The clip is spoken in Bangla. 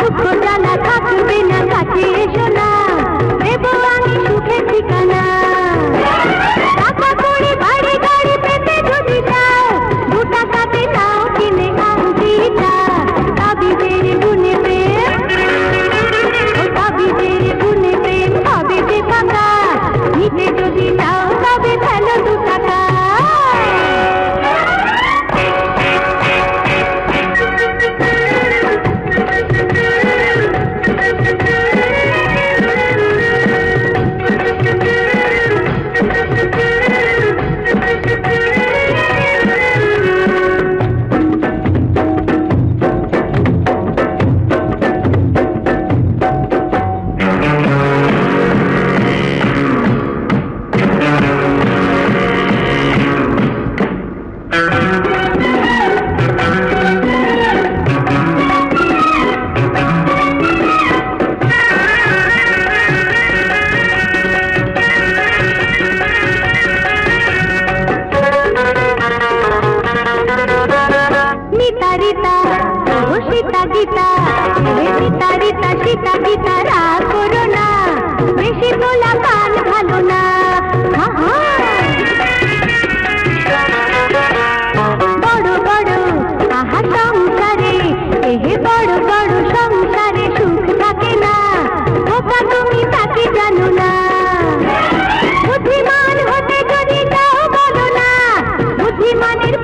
দুঃখ জ্বালা থাকবে না কাছে এসো না আমি সুখে ঠিকা পিতা পিতা রাগ করো না। বেশি তোলা কান ভালো না। বড় বড় আহা সংসারে, এহে বড় বড় সংসারে সুখ থাকে না। কথা তুমি তাকে জানো না। বুদ্ধিমান হতে যদি যাও বলো না, বুদ্ধিমানের